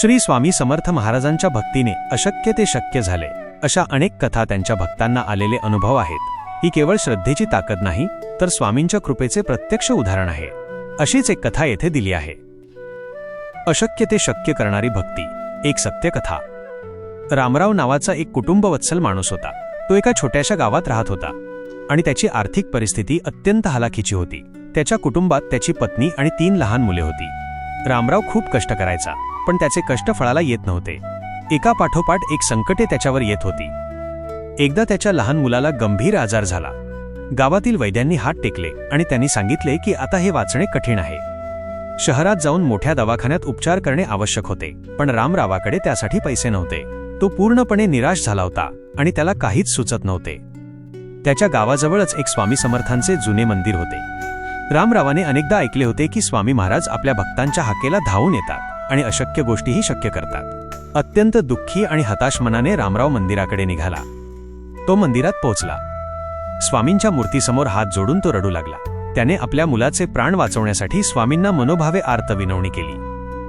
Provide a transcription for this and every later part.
श्री स्वामी समर्थ महाराजांच्या भक्तीने अशक्य ते शक्य झाले. अशा अनेक कथा त्यांच्या भक्तांना आलेले अनुभव आहेत. ही केवळ श्रद्धेची ताकद नाही तर स्वामींच्या कृपेचे प्रत्यक्ष उदाहरण आहे. अशीच एक कथा येथे दिली आहे. अशक्य ते शक्य करणारी भक्ती एक सत्यकथा. रामराव नावाचा एक कुटुंबवत्सल माणूस होता. तो एका छोट्याशा गावात राहत होता. आणि त्याची आर्थिक परिस्थिती अत्यंत हलाखीची होती. त्याच्या कुटुंबात त्याची पत्नी आणि तीन लहान मुले होती. रामराव खूप कष्ट करायचा. पण त्याचे कष्ट फळाला येत नव्हते. एका पाठोपाठ एक संकटे त्याच्यावर येत होती. एकदा त्याच्या लहान मुलाला गंभीर आजार झाला. गावातील वैद्यांनी हात टेकले आणि त्यांनी सांगितले की आता हे वाचणे कठीण आहे. शहरात जाऊन मोठ्या दवाखान्यात उपचार करणे आवश्यक होते पण रामरावाकडे त्यासाठी पैसे नव्हते. तो पूर्णपणे निराश झाला होता आणि त्याला काहीच सुचत नव्हते. त्याच्या गावाजवळच एक स्वामी समर्थांचे जुने मंदिर होते. रामरावाने अनेकदा ऐकले होते की स्वामी महाराज आपल्या भक्तांच्या हाकेला धावून येतात. आणि अशक्य गोष्टीही शक्य करतात. अत्यंत दुःखी आणि हताश मनाने रामराव मंदिराकडे निघाला. तो मंदिरात पोहोचला. स्वामींच्या मूर्तीसमोर हात जोडून तो रडू लागला. त्याने आपल्या मुलाचे प्राण वाचवण्यासाठी स्वामींना मनोभावे आर्त विनवणी केली.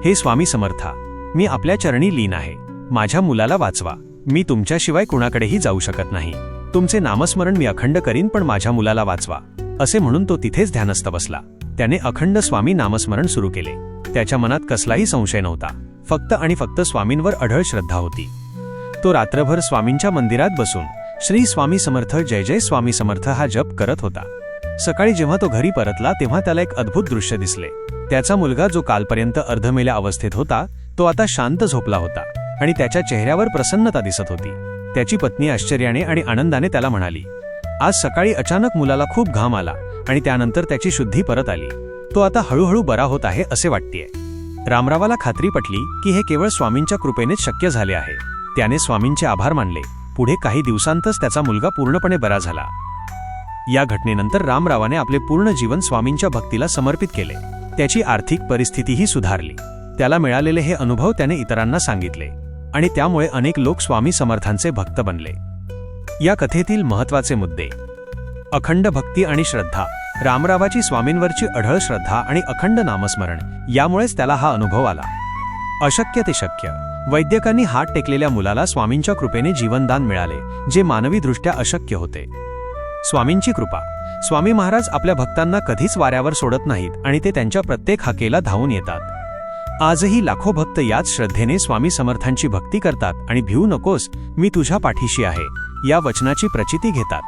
हे स्वामी समर्था मी आपल्या चरणी लीन आहे. माझ्या मुलाला वाचवा. मी तुमच्याशिवाय कुणाकडेही जाऊ शकत नाही. तुमचे नामस्मरण मी अखंड करीन पण माझ्या मुलाला वाचवा. असे म्हणून तो तिथेच ध्यानस्थ बसला. त्याने अखंड स्वामी नामस्मरण सुरू केले. त्याच्या मनात कसलाही संशय नव्हता. फक्त आणि फक्त स्वामींवर अढळ श्रद्धा होती. तो रात्रभर स्वामींच्या मंदिरात बसून श्री स्वामी समर्थ जय जय स्वामी समर्थ हा जप करत होता. सकाळी जेव्हा तो घरी परतला तेव्हा त्याला एक अद्भुत दृश्य दिसले. त्याचा मुलगा जो कालपर्यंत अर्धमेल्या अवस्थेत होता तो आता शांत झोपला होता आणि त्याच्या चेहऱ्यावर प्रसन्नता दिसत होती. त्याची पत्नी आश्चर्याने आणि आनंदाने त्याला म्हणाली आज सकाळी अचानक मुलाला खूप घाम आला आणि त्यानंतर त्याची शुद्धी परत आली. तो आता हळूहळू बरा होत आहे असे वाटतेय. रामरावाला खात्री पटली की हे केवळ स्वामींच्या कृपेनेच शक्य झाले आहे. त्याने स्वामींचे आभार मानले. पुढे काही दिवसांतच त्याचा मुलगा पूर्णपणे बरा झाला. या घटनेनंतर रामरावाने आपले पूर्ण जीवन स्वामींच्या भक्तीला समर्पित केले. त्याची आर्थिक परिस्थितीही सुधारली. त्याला मिळालेले हे अनुभव त्याने इतरांना सांगितले. आणि त्यामुळे अनेक लोक स्वामी समर्थांचे भक्त बनले. या कथेतील महत्त्वाचे मुद्दे. अखंड भक्ती आणि श्रद्धा. रामरावाची स्वामींवरची अढळ श्रद्धा आणि अखंड नामस्मरण यामुळेच त्याला हा अनुभव आला. अशक्य ते शक्य. वैद्यकांनी हात टेकलेल्या मुलाला स्वामींच्या कृपेने जीवनदान मिळाले जे मानवीदृष्ट्या अशक्य होते. स्वामींची कृपा. स्वामी महाराज आपल्या भक्तांना कधीच वाऱ्यावर सोडत नाहीत आणि ते त्यांच्या प्रत्येक हाकेला धावून येतात. आजही लाखो भक्त याच श्रद्धेने स्वामी समर्थांची भक्ती करतात आणि भिवू नकोस मी तुझ्या पाठीशी आहे या वचनाची प्रचिती घेतात.